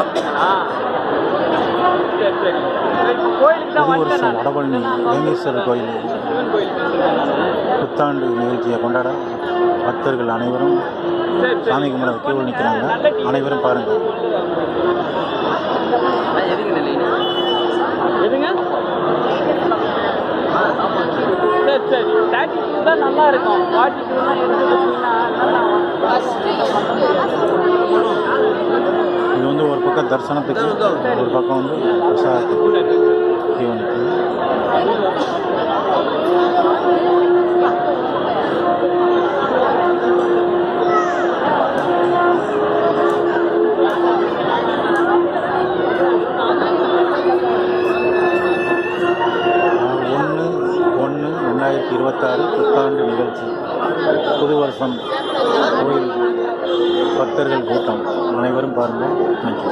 அப்படிங்களா சரி சரி. சரி, இப்போ கோயிலுக்கு தான் புது வந்துட்டேன் வருஷம் நான். வடபழனி வேங்கேஸ்வரர் கோயில். புத்தாண்டு நிகழ்ச்சியை கொண்டாட பக்தர்கள் அனைவரும் சாமி கும்பிட கியூவில் நிற்கிறாங்க அனைவரும் பாருங்கள் சரி சரி. நல்லா இருக்கும். தரிசனத்துக்கு ஒரு பக்கம் வந்து பிரசாதத்துக்கு ஒன்று ரெண்டாயிரத்தி இருபத்தாறு புத்தாண்டு நிகழ்ச்சி. புது வருஷம் கோயில் பக்தர்கள் கூட்டம். அனைவரும் பாருங்கள் தேங்க்யூ